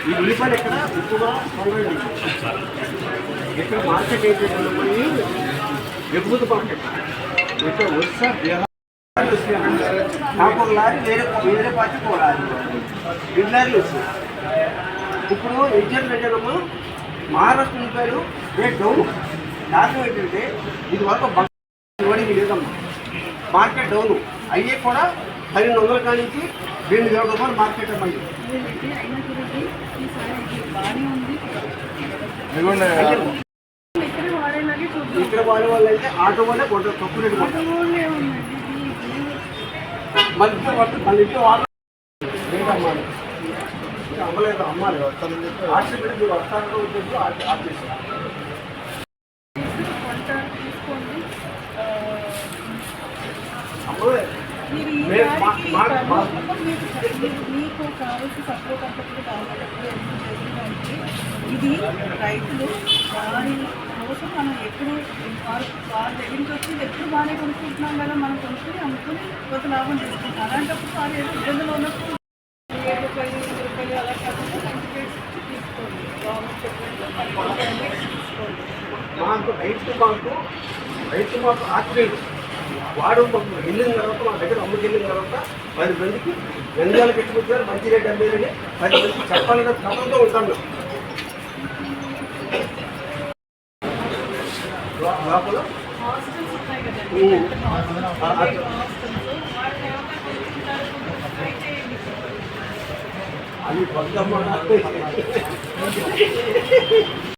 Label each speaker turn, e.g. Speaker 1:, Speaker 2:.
Speaker 1: ఈ ఉల్లిపాయలు ఎక్కడ ఎక్కువగా పొంగండి ఇక్కడ మార్కెట్ అయితే కొన్ని ఎగుమతి మార్కెట్ ఇక్కడ ఒరిస్సా బీహార్ నాకు వేరే వేరే పార్టీ పోరాలి బిల్లార్లు ఇప్పుడు ఎగ్జామ్ పెట్టడము మహారాష్ట్ర ఉల్లిపాయలు రేట్ డౌన్ దాంట్లో ఏంటంటే ఇది వరకు బండి లేదమ్మా మార్కెట్ డౌన్ అయ్యే కూడా పన్నెండు వందల కానించి రెండు వేల రూపాయలు మార్కెట్ అమ్మాయి
Speaker 2: ఇక్కడ
Speaker 1: వాడే వాళ్ళు అయితే ఆటో వాళ్ళే కొంత తక్కువ రేటు కొంటారు. మళ్ళీ ఇంట్లో రేట్ అమ్మాలి అమ్మలేదు అమ్మాలి వస్తానని చెప్పి ఆర్డర్ పెట్టి వస్తానని ఉద్దేశంతో ఆర్డర్ ఆర్డర్ చేశారు
Speaker 2: వంట తీసుకోండి ఆ,
Speaker 1: అమ్మలేదు
Speaker 2: మీరు ఈ
Speaker 1: మే- మా-
Speaker 2: దారికి
Speaker 1: మా-
Speaker 2: కనుక
Speaker 1: మా-
Speaker 2: మీకు కావాల్సిన సపోర్ట్ అంతటి కావాలంటే ఇది రైతులు వారి కోసం మనం ఎప్పుడు వారు వారి దగ్గర నుంచి వచ్చి ఎప్పుడు బాగానే కొనుక్కుంటున్నాం కదా మనం కొనుక్కొని అమ్ముకొని కొంత లాభం తీసుకుంటాం అలాంటప్పుడు వారు ఏదో ఇబ్బందులు ఉన్నప్పుడు ఏడు రూపాయలు ఎనిమిది రూపాయలు అలా కాకుండా మంచి రేట్స్ ఇచ్చి తీసుకోండి గవర్నమెంట్ చెప్పినట్లు తీసుకోండి
Speaker 1: మాకు రైతు మాకు రైతు మాకు ఆశ్చర్యం వాడు వెళ్ళిన తర్వాత మా దగ్గర అమ్మకి వెళ్ళిన తర్వాత పది మందికి గంజాలు పెట్టుకుంటున్నారు మంచి రేట్ అమ్మేదని పది మందికి చెప్పాలన్న క్రమంతో ఉంటాం మేము. లో- లోపల
Speaker 2: హాస్టల్స్ ఉన్నాయి